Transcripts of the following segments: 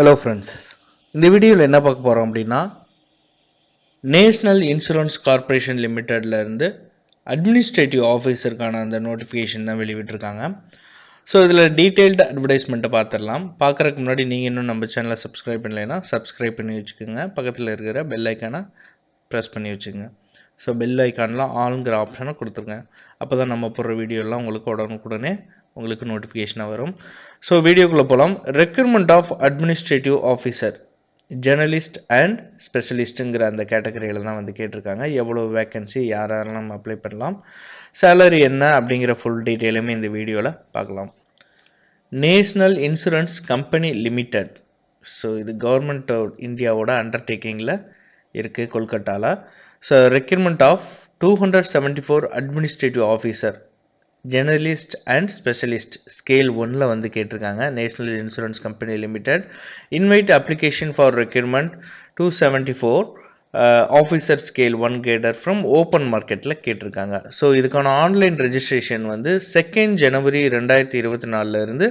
Hello friends இந்த வீடியோவில் என்ன பார்க்க போகிறோம் அப்படின்னா நேஷ்னல் இன்சூரன்ஸ் கார்ப்பரேஷன் லிமிட்டட்லேருந்து அட்மினிஸ்ட்ரேட்டிவ் ஆஃபீஸருக்கான அந்த நோட்டிஃபிகேஷன் தான் வெளியிட்டிருக்காங்க. ஸோ இதில் டீட்டெயில்டு அட்வர்டைஸ்மெண்ட்டை பார்த்துடலாம். பார்க்குறதுக்கு முன்னாடி நீங்கள் இன்னும் நம்ம சேனலை சப்ஸ்கிரைப் பண்ணலைன்னா சப்ஸ்கிரைப் பண்ணி வச்சுக்கோங்க. பக்கத்தில் இருக்கிற பெல் ஐக்கானை ப்ரெஸ் பண்ணி வச்சுக்கோங்க. ஸோ பெல் ஐக்கான்லாம் ஆளுங்கிற ஆப்ஷனை கொடுத்துருங்க. அப்போ தான் நம்ம போடுற வீடியோலாம் உங்களுக்கு உடனுக்குடனே உங்களுக்கு நோட்டிஃபிகேஷனாக வரும். ஸோ வீடியோக்குள்ளே போகலாம் recruitment of administrative officer generalist and ஸ்பெஷலிஸ்ட்டுங்கிற அந்த கேட்டகரியில் தான் வந்து கேட்டிருக்காங்க. எவ்வளோ வேக்கன்சி யார் யாரெல்லாம் அப்ளை பண்ணலாம் சேலரி என்ன அப்படிங்கிற ஃபுல் டீட்டெயிலுமே இந்த வீடியோவில் பார்க்கலாம். National Insurance Company Limited so இது கவர்மெண்ட் இந்தியாவோட அண்டர்டேக்கிங்கில் இருக்குது கொல்கட்டாவில் so requirement of two hundred seventy four administrative officer generalist and specialist scale ஒன்ல வந்து கேட்டிருக்காங்க. National Insurance Company Limited invite application for requirement two seventy four officer scale one cadre from open மார்க்கெட்டில் கேட்டிருக்காங்க. So இதுக்கான online registration வந்து second ஜனவரி ரெண்டாயிரத்தி இருபத்தி நாலுலேருந்து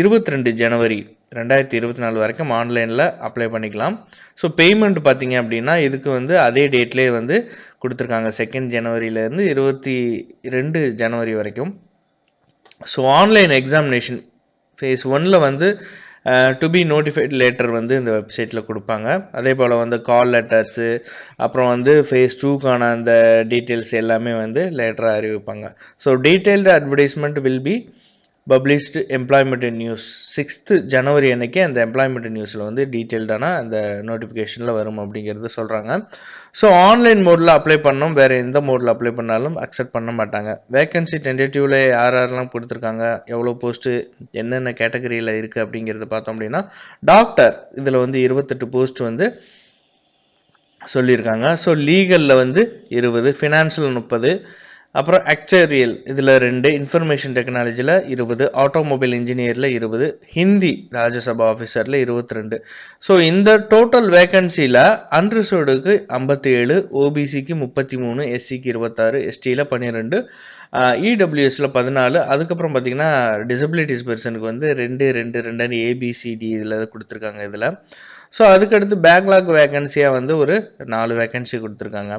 இருபத்தி ரெண்டு ஜனவரி ரெண்டாயிரத்தி இருபத்தி நாலு வரைக்கும் ஆன்லைனில் அப்ளை பண்ணிக்கலாம். ஸோ பேமெண்ட் பார்த்தீங்க அப்படின்னா இதுக்கு வந்து அதே டேட்லேயே வந்து கொடுத்துருக்காங்க. செகண்ட் ஜனவரியிலேருந்து இருபத்தி ரெண்டு ஜனவரி வரைக்கும். ஸோ ஆன்லைன் எக்ஸாமினேஷன் ஃபேஸ் ஒனில் வந்து டு பி நோட்டிஃபைட் லேட்டர் வந்து இந்த வெப்சைட்டில் கொடுப்பாங்க. அதே போல் வந்து கால் லெட்டர்ஸு அப்புறம் வந்து ஃபேஸ் டூக்கான அந்த டீட்டெயில்ஸ் எல்லாமே வந்து லேட்டராக அறிவிப்பாங்க. So detailed advertisement will be published employment news sixth January அன்னைக்கு அந்த எம்ப்ளாய்மெண்ட் நியூஸில் வந்து டீட்டெயில்டான அந்த நோட்டிஃபிகேஷனில் வரும் அப்படிங்கிறது சொல்கிறாங்க ஸோ ஆன்லைன் மோடில் அப்ளை பண்ணோம். வேறு எந்த மோடில் அப்ளை பண்ணாலும் அக்செப்ட் பண்ண மாட்டாங்க. வேகன்சி டென்டேட்டிவில் யார் யாரெல்லாம் கொடுத்துருக்காங்க? எவ்வளோ போஸ்ட்டு என்னென்ன கேட்டகரியில் இருக்குது அப்படிங்கிறத பார்த்தோம் அப்படின்னா டாக்டர் இதில் வந்து இருபத்தெட்டு போஸ்ட் வந்து சொல்லியிருக்காங்க. ஸோ லீகலில் வந்து இருபது ஃபினான்ஷியல் முப்பது அப்புறம் ஆக்சரியல் இதில் ரெண்டு இன்ஃபர்மேஷன் டெக்னாலஜியில் இருபது ஆட்டோமொபைல் இன்ஜினியரில் இருபது ஹிந்தி ராஜ்யசபா ஆஃபீஸரில் இருபத்தி ரெண்டு ஸோ இந்த டோட்டல் வேக்கன்சியில் அன்ரிசர்வ்டுக்கு ஐம்பத்தி ஏழு ஓபிசிக்கு முப்பத்தி மூணு எஸ்சிக்கு இருபத்தாறு எஸ்டியில் பன்னிரெண்டு இடபிள்யூஎஸில் பதினாலு அதுக்கப்புறம் பார்த்தீங்கன்னா டிசபிலிட்டிஸ் பெர்சனுக்கு வந்து ரெண்டு ரெண்டு ரெண்டு ஏபிசிடி இதில் கொடுத்துருக்காங்க இதில். ஸோ அதுக்கடுத்து பேக்லாக் வேக்கன்சியாக வந்து ஒரு நாலு வேக்கன்சி கொடுத்துருக்காங்க.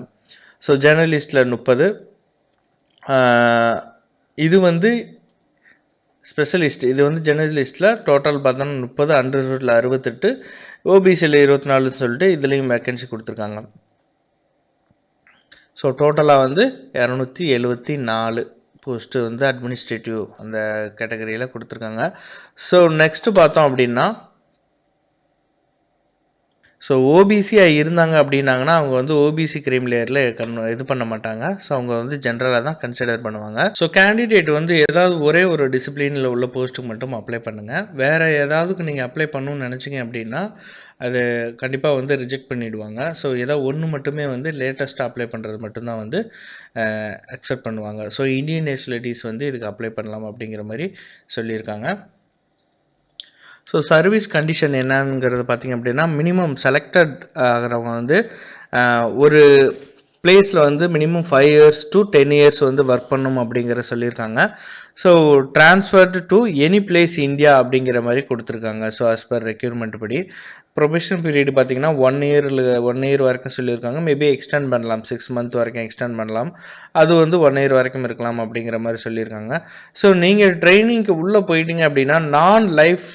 ஸோ ஜேர்னலிஸ்டில் முப்பது இது வந்து ஸ்பெஷலிஸ்ட் இது வந்து ஜெர்னலிஸ்ட்டில் டோட்டல் பார்த்தோன்னா முப்பது அண்டர்சூட்டில் அறுபத்தெட்டு ஓபிசியில் இருபத்தி நாலுன்னு சொல்லிட்டு இதுலேயும் வேக்கன்சி கொடுத்துருக்காங்க. ஸோ டோட்டலாக வந்து இரநூத்தி எழுபத்தி நாலு போஸ்ட்டு வந்து அட்மினிஸ்ட்ரேட்டிவ் அந்த கேட்டகரியில் கொடுத்துருக்காங்க. ஸோ நெக்ஸ்ட்டு பார்த்தோம் அப்படின்னா ஸோ ஓபிசியாக இருந்தாங்க அப்படின்னாங்கன்னா அவங்க வந்து ஓபிசி கிரீம் லேயரில் கண் இது பண்ண மாட்டாங்க. ஸோ அவங்க வந்து ஜென்ரலாக தான் கன்சிடர் பண்ணுவாங்க. ஸோ கேண்டிடேட் வந்து ஏதாவது ஒரே ஒரு டிசிப்ளினில் உள்ள போஸ்ட்டுக்கு மட்டும் அப்ளை பண்ணுங்கள் வேறு ஏதாவதுக்கு நீங்கள் அப்ளை பண்ணணும்னு நினச்சிங்க அப்படின்னா அது கண்டிப்பாக வந்து ரிஜெக்ட் பண்ணிவிடுவாங்க ஸோ ஏதோ ஒன்று மட்டுமே வந்து லேட்டஸ்ட்டாக அப்ளை பண்ணுறது மட்டும்தான் வந்து அக்செப்ட் பண்ணுவாங்க. ஸோ இந்தியன் நேஷனலிட்டிஸ் வந்து இதுக்கு அப்ளை பண்ணலாம் அப்படிங்கிற மாதிரி சொல்லியிருக்காங்க. ஸோ சர்வீஸ் கண்டிஷன் என்னங்கிறது பார்த்திங்க அப்படின்னா மினிமம் செலக்டட் ஆகிறவங்க வந்து ஒரு பிளேஸில் வந்து minimum five years to ten years வந்து ஒர்க் பண்ணும் அப்படிங்கிற சொல்லியிருக்காங்க. So transferred to any place India அப்படிங்கிற மாதிரி கொடுத்துருக்காங்க. ஸோ ஆஸ் பர் ரெக்யூர்மெண்ட் படி. ப்ரொபேஷன் பீரியட் பார்த்தீங்கன்னா ஒன் இயரில் ஒன் இயர் வரைக்கும் சொல்லியிருக்காங்க. மேபி எக்ஸ்டெண்ட் பண்ணலாம். சிக்ஸ் மந்த் வரைக்கும் எக்ஸ்டெண்ட் பண்ணலாம். அது வந்து ஒன் இயர் வரைக்கும் இருக்கலாம் அப்படிங்கிற மாதிரி சொல்லியிருக்காங்க. ஸோ நீங்கள் ட்ரைனிங்க்கு உள்ளே போயிட்டீங்க அப்படின்னா நான் லைஃப்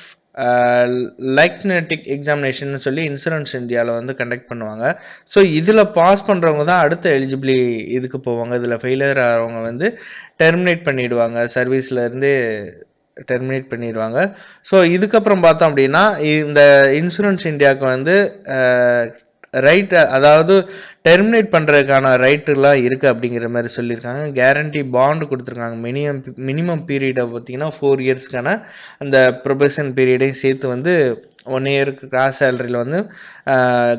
லைக்னெட்டிக் எக்ஸாமினேஷன் சொல்லி இன்சூரன்ஸ் இந்தியாவில் வந்து கண்டக்ட் பண்ணுவாங்க. ஸோ இதில் பாஸ் பண்ணுறவங்க தான் அடுத்த எலிஜிபிளி இதுக்கு போவாங்க. இதில் ஃபெயிலியர் ஆகிறவங்க வந்து டெர்மினேட் பண்ணிவிடுவாங்க சர்வீஸ்லேருந்து டெர்மினேட் பண்ணிடுவாங்க. ஸோ இதுக்கப்புறம் பார்த்தோம் அப்படின்னா இந்த இன்சூரன்ஸ் இந்தியாவுக்கு வந்து ரைட் அதாவது டெர்மினேட் பண்ணுறதுக்கான ரைட்டுலாம் இருக்குது அப்படிங்கிற மாதிரி சொல்லியிருக்காங்க. கேரண்டி பாண்டு கொடுத்துருக்காங்க. மினிமம் மினிமம் பீரியடை பார்த்தீங்கன்னா ஃபோர் இயர்ஸ்க்கான அந்த ப்ரொபேஷன் பீரியடையும் சேர்த்து வந்து ஒன் இயருக்கு கிராஸ் சேலரியில் வந்து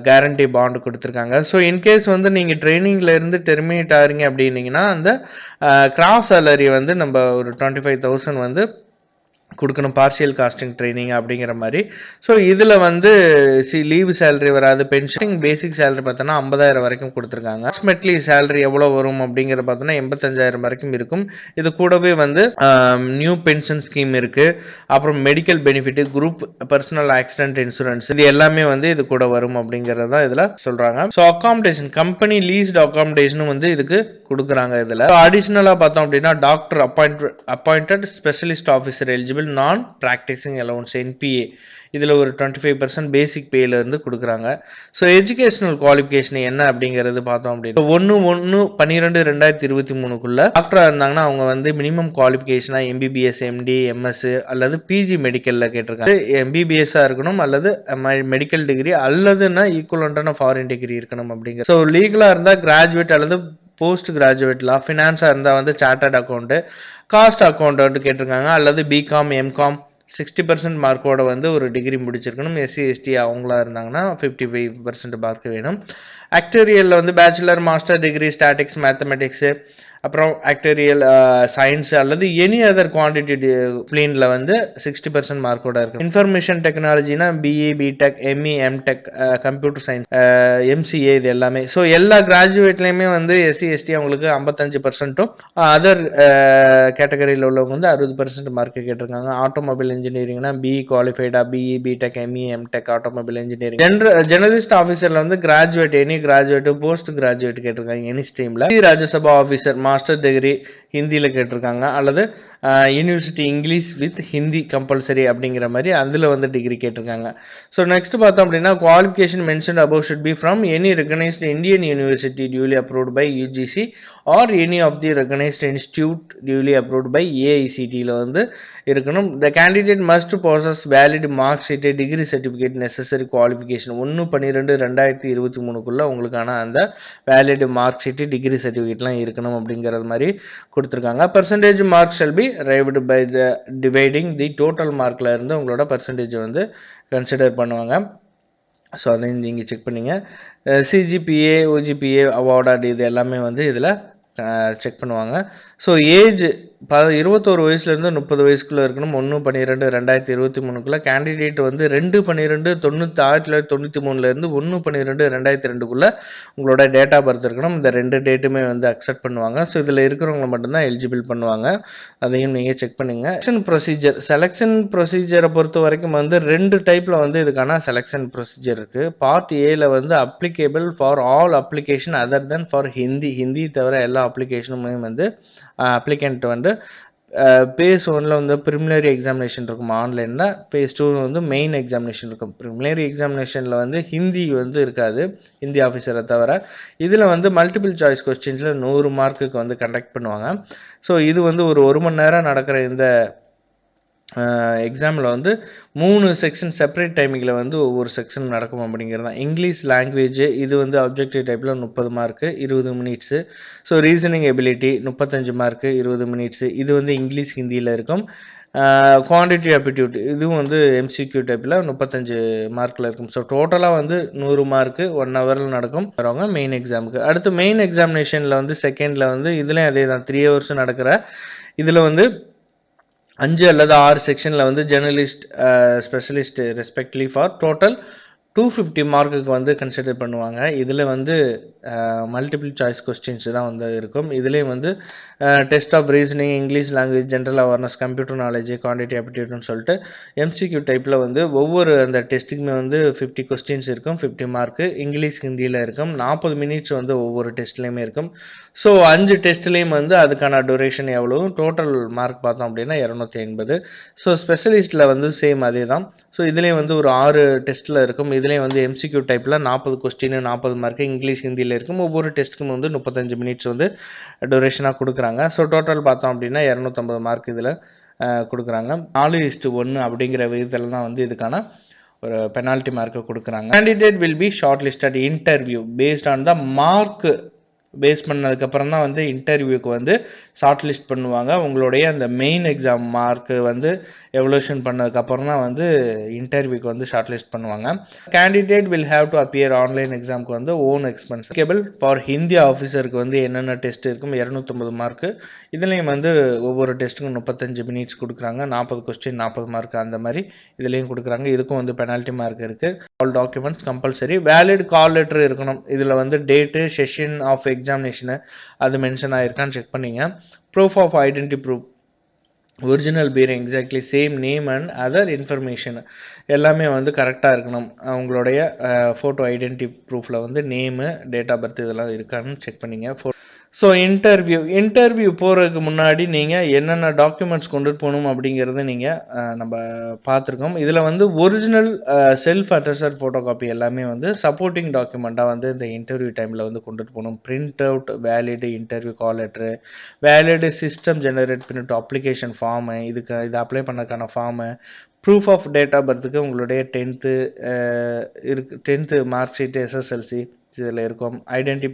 கேரண்டி பாண்டு கொடுத்துருக்காங்க. ஸோ இன்கேஸ் வந்து நீங்கள் ட்ரைனிங்கில் இருந்து டெர்மினேட் ஆகிறீங்க அப்படின்னீங்கன்னா அந்த கிராஸ் சேலரி வந்து நம்ம ஒரு டுவெண்ட்டி ஃபைவ் தௌசண்ட் வந்து கொடுக்கணும் பார்சியல் காஸ்டிங் ட்ரைனிங் அப்படிங்கிற மாதிரி. ஸோ இதில் வந்து சி லீவு சேலரி வராது. பென்ஷனிங் பேசிக் சேலரி பார்த்தோன்னா ஐம்பதாயிரம் வரைக்கும் கொடுத்துருக்காங்க. அப்ராக்சிமேட்லி சேலரி எவ்வளோ வரும் அப்படிங்கிற பார்த்தோன்னா எண்பத்தஞ்சாயிரம் வரைக்கும் இருக்கும். இது கூடவே வந்து நியூ பென்ஷன் ஸ்கீம் இருக்குது அப்புறம் medical benefit group personal accident insurance இது எல்லாமே வந்து இது கூட வரும் அப்படிங்கிறது தான் இதில் சொல்கிறாங்க ஸோ அக்காமடேஷன் கம்பெனி லீஸ்ட் அக்காமடேஷனும் வந்து இதுக்கு கொடுக்குறாங்க இதில். அடிஷ்னலாக பார்த்தோம் அப்படின்னா doctor appoint appointed specialist officer eligible non practising allowance NPA இதில் ஒரு டுவெண்ட்டி ஃபைவ் பர்சன்ட் பேசிக் பேலேருந்து கொடுக்குறாங்க. ஸோ எஜுகேஷனல் குவாலிஃபிகேஷன் என்ன அப்படிங்கிறது பார்த்தோம் அப்படின்னா ஒன்று ஒன்று பன்னிரெண்டு ரெண்டாயிரத்தி இருபத்தி மூணுக்குள்ளே டாக்டராக இருந்தாங்கன்னா அவங்க வந்து மினிமம் குவாலிஃபிகேஷனாக எம்பிபிஎஸ் எம்டி எம்எஸ் அல்லது பிஜி மெடிக்கலில் கேட்டிருக்காங்க. எம்பிபிஎஸ்ஸாக இருக்கணும் அல்லது மெடிக்கல் டிகிரி அல்லதுன்னா ஈக்குவலண்டான ஃபாரின் டிகிரி இருக்கணும் அப்படிங்கிற ஸோ லீகலாக இருந்தால் கிராஜுவேட் அல்லது போஸ்ட் கிராஜுவேட்லாம் ஃபினான்ஸாக இருந்தால் வந்து சார்ட்டர்ட் அக்கௌண்ட்டு காஸ்ட் அக்கௌண்ட்டு கேட்டிருக்காங்க. அல்லது B Com M Com sixty percent மார்க்கோட வந்து ஒரு டிகிரி முடிச்சிருக்கணும். எஸ்சி எஸ்டி அவங்களா இருந்தாங்கன்னா ஃபிஃப்டி ஃபைவ் பர்சன்ட் மார்க் வேணும் ஆக்டோரியலில் வந்து bachelor master degree statistics mathematics அப்புறம் ஆக்டோரியல் சயின்ஸ் அல்லது எனி அதர் குவான்டிட்டி பிளீனில் வந்து சிக்ஸ்டி பர்சன்ட் மார்க்கோட இருக்கு. Information டெக்னாலஜினா BE BTech ME MTech computer science MCA இது எல்லாமே. ஸோ எல்லா கிராஜுவேட்லேயுமே வந்து எஸ்சி எஸ்டி அவங்களுக்கு ஐம்பத்தஞ்சு பர்சன்ட்டும் அதர் கேட்டகரியில் உள்ளவங்க வந்து அறுபது பர்சன்ட் மார்க் கேட்டிருக்காங்க. ஆட்டோமொபைல் இன்ஜினியரிங்னா BE குவாலிஃபைடா BE BTech ME MTech automobile engineering general generalist ஆஃபீஸரில் வந்து graduate any graduate post graduate கேட்டிருக்காங்க எனி ஸ்ட்ரீமில் ராஜ்யசபா ஆஃபீஸர் மாஸ்டர் டிகிரி ஹிந்தியில் கேட்டிருக்காங்க. அல்லது university English with Hindi compulsory அப்படிங்கிற மாதிரி அதில் வந்து டிகிரி கேட்டிருக்காங்க. ஸோ நெக்ஸ்ட் பார்த்தோம் அப்படின்னா qualification mention above should be from any recognised Indian university duly approved by UGC or any of the recognised institute duly approved by ஏஐசிடியில் வந்து இருக்கணும். The candidate must possess valid mark sheet degree certificate necessary qualification ஒன்று பன்னிரெண்டு ரெண்டாயிரத்தி இருபத்தி மூணுக்குள்ளே உங்களுக்கான அந்த valid mark sheet degree சர்டிஃபிகேட்லாம் இருக்கணும் அப்படிங்கிறது மாதிரி கொடுத்துருக்காங்க. Percentage mark shall be derived by the dividing the total மார்க்கில் இருந்து உங்களோட பர்சன்டேஜ் வந்து கன்சிடர் பண்ணுவாங்க. ஸோ அதையும் நீங்கள் செக் பண்ணிங்க. சிஜிபிஏ ஓஜிபிஏ அவார்டாட் இது எல்லாமே வந்து இதில் செக் பண்ணுவாங்க. ஸோ ஏஜ் ப இருபத்தோரு வயசுலேருந்து முப்பது வயசுக்குள்ளே இருக்கணும். ஒன்று பன்னிரெண்டு ரெண்டாயிரத்தி இருபத்தி மூணுக்குள்ளே கேண்டிடேட் வந்து ரெண்டு பன்னிரெண்டு தொண்ணூற்றி ஆயிரத்தி தொள்ளாயிரத்தி தொண்ணூற்றி மூணுலேருந்து ஒன்று பன்னிரெண்டு ரெண்டாயிரத்தி ரெண்டுக்குள்ளே உங்களோட டேட் ஆஃப் பர்த் இருக்கணும். இந்த ரெண்டு டேட்டுமே வந்து அக்செப்ட் பண்ணுவாங்க. ஸோ இதில் இருக்கிறவங்க மட்டும்தான் எலிஜிபிள் பண்ணுவாங்க. அதையும் நீங்கள் செக் பண்ணுங்கள் செலெக்ஷன் ப்ரொசீஜர் செலெக்ஷன் ப்ரொசீஜரை பொறுத்த வரைக்கும் வந்து ரெண்டு டைப்பில் வந்து இதுக்கான செலெக்ஷன் ப்ரொசீஜர் இருக்குது பார்ட் ஏல வந்து applicable for all application other than for Hindi Hindi தவிர எல்லா அப்ளிகேஷனுமே வந்து அப்ளிகண்ட் வந்து பேஸ் ஒன்ல வந்து ப்ரிமினரி எக்ஸாமினேஷன் இருக்கும் ஆன்லைனில் பேஸ் டூ வந்து மெயின் எக்ஸாமினேஷன் இருக்கும். ப்ரிமினரி எக்ஸாமினேஷனில் வந்து ஹிந்தி வந்து இருக்காது ஹிந்தி ஆஃபீஸரை தவிர. இதில் வந்து மல்டிபிள் சாய்ஸ் கொஸ்டின்ஸில் நூறு மார்க்குக்கு வந்து கண்டக்ட் பண்ணுவாங்க. ஸோ இது வந்து ஒரு ஒரு மணி நேரம் நடக்கிற இந்த எக்ஸாமில் வந்து மூணு செக்ஷன் செப்பரேட் டைமிங்கில் வந்து ஒவ்வொரு செக்ஷன் நடக்கும் அப்படிங்கிறது தான். இங்கிலீஷ் லாங்குவேஜ் இது வந்து அப்ஜெக்டிவ் டைப்பில் முப்பது மார்க்கு இருபது மினிட்ஸு ஸோ ரீசனிங் எபிலிட்டி முப்பத்தஞ்சு மார்க்கு இருபது மினிட்ஸு இது வந்து இங்கிலீஷ் ஹிந்தியில் இருக்கும். குவான்டிட்டி ஆப்டிடியூட் இதுவும் வந்து எம்சிக்யூ டைப்பில் முப்பத்தஞ்சு மார்க்கில் இருக்கும். ஸோ டோட்டலாக வந்து நூறு மார்க்கு ஒன் ஹவரில் நடக்கும். வரவங்க மெயின் எக்ஸாமுக்கு அடுத்து மெயின் எக்ஸாமினேஷனில் வந்து செகண்டில் வந்து இதுலேயும் அதே தான் த்ரீ ஹவர்ஸும் நடக்கிற. இதில் வந்து அஞ்சு அல்லது ஆறு செக்ஷனில் வந்து generalist specialist respectively for total two fifty மார்க்குக்கு வந்து கன்சிடர் பண்ணுவாங்க. இதில் வந்து மல்டிபிள் சாய்ஸ் கொஸ்டின்ஸ் தான் வந்து இருக்கும். இதுலேயும் வந்து test of reasoning English language general awareness computer knowledge quantity ஆப்டிடியூட்னு சொல்லிட்டு எம்சிக்யூ டைப்பில் வந்து ஒவ்வொரு அந்த டெஸ்ட்டுக்குமே வந்து ஃபிஃப்டி கொஸ்டின்ஸ் இருக்கும் ஃபிஃப்டி மார்க்கு இங்கிலீஷ் ஹிந்தியில் இருக்கும். நாற்பது மினிட்ஸ் வந்து ஒவ்வொரு டெஸ்ட்லேயுமே இருக்கும். ஸோ அஞ்சு டெஸ்ட்லேயும் வந்து அதுக்கான டூரேஷன் எவ்வளோ டோட்டல் மார்க் பார்த்தோம் அப்படின்னா இரநூத்தி ஐம்பது. ஸோ ஸ்பெஷலிஸ்ட்டில் வந்து சேம் அதே தான் ஸோ இதுலேயும் வந்து ஒரு ஆறு டெஸ்ட்டில் இருக்கும். இதுலேயும் வந்து எம்சிக்யூ டைப்பில் நாற்பது கொஸ்டின் நாற்பது மார்க்கு இங்கிலீஷ் ஹிந்தியில் இருக்கும். ஒவ்வொரு டெஸ்ட்டுக்கும் வந்து முப்பத்தஞ்சு மினிட்ஸ் வந்து டொரேஷனாக கொடுக்குறாங்க. ஸோ டோட்டல் பார்த்தோம் அப்படின்னா இரநூத்தம்பது மார்க் இதில் கொடுக்குறாங்க. நாலு இஸ்ட்டு ஒன்று அப்படிங்கிற விதத்தில் தான் வந்து இதுக்கான ஒரு பெனால்ட்டி மார்க்கை கொடுக்குறாங்க. Candidate will be short listed interview based on the mark phase பண்ணதுக்கப்புறம் தான் வந்து இன்டர்வியூக்கு வந்து ஷார்ட் லிஸ்ட் பண்ணுவாங்க. உங்களுடைய அந்த மெயின் எக்ஸாம் மார்க்கு வந்து எவல்யூஷன் பண்ணதுக்கப்புறம் தான் வந்து இன்டர்வியூக்கு வந்து ஷார்ட் லிஸ்ட் பண்ணுவாங்க candidate will have to appear online எக்ஸாமுக்கு வந்து own expense cable for Hindi ஆஃபீஸருக்கு வந்து என்னென்ன டெஸ்ட் இருக்கும்? இரநூத்தொம்பது மார்க்கு இதுலேயும் வந்து ஒவ்வொரு டெஸ்ட்டுக்கும் முப்பத்தஞ்சு மினிட்ஸ் கொடுக்குறாங்க. நாற்பது கொஸ்டின் நாற்பது மார்க் அந்த மாதிரி இதுலேயும் கொடுக்குறாங்க. இதுக்கும் வந்து பெனால்ட்டி மார்க் இருக்குது all documents compulsory valid call letter இருக்கணும். இதில் வந்து டேட்டு செஷன் ஆஃப் எக்ஸாமினேஷனு அது மென்ஷன் ஆகிருக்கான்னு செக் பண்ணிங்க. Proof of identity proof original beer exactly same name and other information எல்லாமே வந்து கரெக்டாக இருக்கணும். அவங்களுடைய ஃபோட்டோ ஐடென்டி ப்ரூஃபில் வந்து நேமு டேட் ஆஃப் பர்த் இதெல்லாம் இருக்கான்னு செக் பண்ணிங்க. ஃபோ ஸோ இன்டர்வியூ இன்டர்வியூ போகிறதுக்கு முன்னாடி நீங்கள் என்னென்ன டாக்குமெண்ட்ஸ் கொண்டுட்டு போகணும் அப்படிங்கிறத நீங்கள் நம்ம பார்த்துருக்கோம். இதில் வந்து original self attested photo copy எல்லாமே வந்து சப்போர்ட்டிங் டாக்குமெண்ட்டாக வந்து இந்த இன்டர்வியூ டைமில் வந்து கொண்டுட்டு போகணும். Print out valid interview call letter valid system generate பண்ணிட்டு அப்ளிகேஷன் ஃபார்மு இதுக்கு இது apply பண்ணதுக்கான form proof of date of பர்த்துக்கு உங்களுடைய டென்த்து இருக்கு டென்த்து மார்க் ஷீட்டு எஸ்எஸ்எல்சி இதில் இருக்கும். ஐடென்டி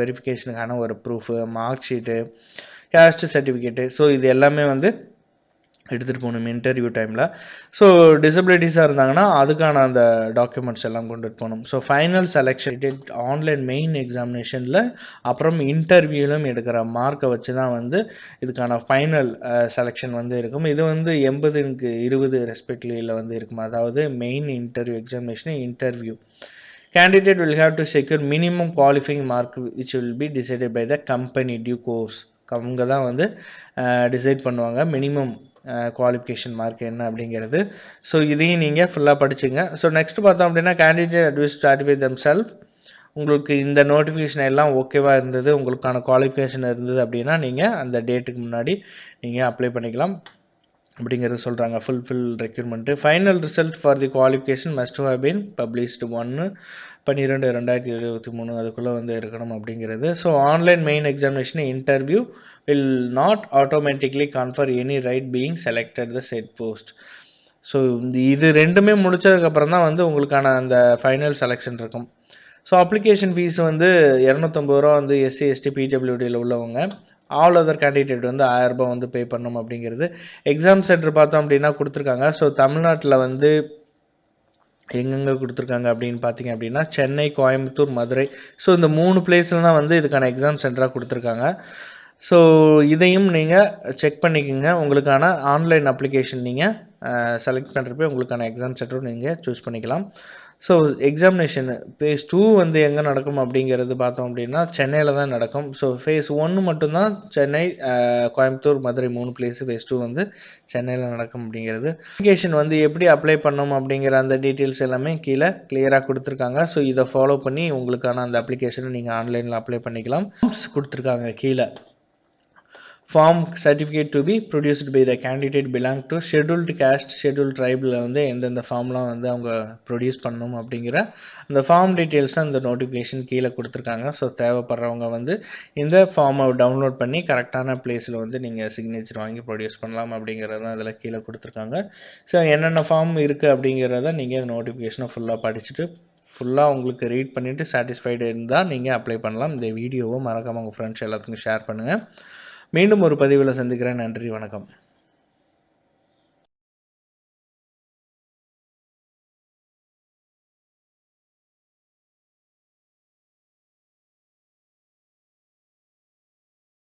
வெரிஃபிகேஷனுக்கான uh, ஒரு proof mark sheet caste certificate so இது எல்லாமே வந்து எடுத்துகிட்டு போகணும் இன்டர்வியூ டைமில் ஸோ டிசபிலிட்டிஸாக இருந்தாங்கன்னா அதுக்கான அந்த டாக்குமெண்ட்ஸ் எல்லாம் கொண்டுட்டு போகணும். So final selection online main எக்ஸாமினேஷனில் அப்புறம் இன்டர்வியூலும் எடுக்கிற மார்க்கை வச்சு தான் வந்து இதுக்கான ஃபைனல் செலெக்ஷன் uh, வந்து இருக்கும். இது வந்து எண்பதுக்கு இருபது ரெஸ்பெக்ட்லியில் வந்து இருக்கும். அதாவது main interview examination interview candidate will have to secure minimum qualifying mark which will be decided by the company due course. அவங்க தான் வந்து டிசைட் பண்ணுவாங்க மினிமம் குவாலிஃபிகேஷன் மார்க் என்ன அப்படிங்கிறது. ஸோ இதையும் நீங்கள் ஃபுல்லாக படிச்சுங்க. ஸோ நெக்ஸ்ட் பார்த்தோம் அப்படின்னா candidate advise satisfy them self உங்களுக்கு இந்த நோட்டிஃபிகேஷன் எல்லாம் ஓகேவாக இருந்தது உங்களுக்கான குவாலிஃபிகேஷன் இருந்தது அப்படின்னா நீங்கள் அந்த டேட்டுக்கு முன்னாடி நீங்கள் அப்ளை பண்ணிக்கலாம். அப்படிங்கிறது சொல்கிறாங்க fulfil requirement final result for the qualification must have been published ஒன்று பன்னிரெண்டு ரெண்டாயிரத்தி இருபத்தி மூணு. அதுக்குள்ளே வந்து இருக்கணும் அப்படிங்கிறது. So online main examination interview will not automatically confer any right being selected the said post so இது ரெண்டுமே முடித்ததுக்கப்புறம் தான் வந்து உங்களுக்கான அந்த ஃபைனல் செலெக்ஷன் இருக்கும். ஸோ அப்ளிகேஷன் ஃபீஸ் வந்து இரநூத்தம்பது ரூபா வந்து எஸ்சி எஸ்டி பிடபிள்யூடியில் உள்ளவங்க. ஆல் அதர் கேண்டிடேட் வந்து ஆயிரரூபா வந்து பே பண்ணணும் அப்படிங்கிறது. எக்ஸாம் சென்டர் பார்த்தோம் அப்படின்னா கொடுத்துருக்காங்க. ஸோ தமிழ்நாட்டில் வந்து எங்கெங்கே கொடுத்துருக்காங்க அப்படின்னு பார்த்தீங்க அப்படின்னா சென்னை கோயம்புத்தூர் மதுரை. ஸோ இந்த மூணு பிளேஸில் தான் வந்து இதுக்கான எக்ஸாம் சென்டராக கொடுத்துருக்காங்க. ஸோ இதையும் நீங்கள் செக் பண்ணிக்கோங்க. உங்களுக்கான ஆன்லைன் அப்ளிகேஷன் நீங்கள் செலக்ட் பண்ணுறப்ப உங்களுக்கான எக்ஸாம் சென்டரும் நீங்கள் சூஸ் பண்ணிக்கலாம். ஸோ எக்ஸாமினேஷன் ஃபேஸ் டூ வந்து எங்கே நடக்கும் அப்படிங்கிறது பார்த்தோம் அப்படின்னா சென்னையில் தான் நடக்கும். ஸோ ஃபேஸ் ஒன்று மட்டும்தான் சென்னை கோயம்புத்தூர் மதுரை மூணு பிளேஸு ஃபேஸ் டூ வந்து சென்னையில் நடக்கும் அப்படிங்கிறது. அப்ளிகேஷன் வந்து எப்படி அப்ளை பண்ணணும் அப்படிங்கிற அந்த டீட்டெயில்ஸ் எல்லாமே கீழே கிளியராக கொடுத்துருக்காங்க. ஸோ இதை ஃபாலோ பண்ணி உங்களுக்கான அந்த அப்ளிகேஷனை நீங்கள் ஆன்லைனில் அப்ளை பண்ணிக்கலாம். கொடுத்துருக்காங்க கீழே. Form certificate to be produced by the candidate belong to scheduled caste scheduled ட்ரைபில் வந்து எந்தெந்த ஃபார்ம்லாம் வந்து அவங்க ப்ரொடியூஸ் பண்ணணும் அப்படிங்கிற அந்த ஃபார்ம் டீட்டெயில்ஸ் அந்த நோட்டிஃபிகேஷன் கீழே கொடுத்துருக்காங்க. ஸோ தேவைப்படுறவங்க வந்து இந்த ஃபார்மை டவுன்லோட் பண்ணி கரெக்டான பிளேஸில் வந்து நீங்கள் சிக்னேச்சர் வாங்கி ப்ரொடியூஸ் பண்ணலாம் அப்படிங்கிறது தான் அதில் கீழே கொடுத்துருக்காங்க. ஸோ என்னென்ன ஃபார்ம் இருக்குது அப்படிங்கிறத நீங்கள் நோட்டிஃபிகேஷனை ஃபுல்லாக படிச்சுட்டு ஃபுல்லாக உங்களுக்கு ரீட் பண்ணிவிட்டு சாட்டிஸ்ஃபைடு இருந்தால் நீங்கள் அப்ளை பண்ணலாம். இந்த வீடியோவை மறக்காமல் உங்கள் ஃப்ரெண்ட்ஸ் எல்லாத்துக்கும் ஷேர் பண்ணுங்கள் மீண்டும் ஒரு பதிவில் சந்திக்கிறேன். நன்றி வணக்கம்.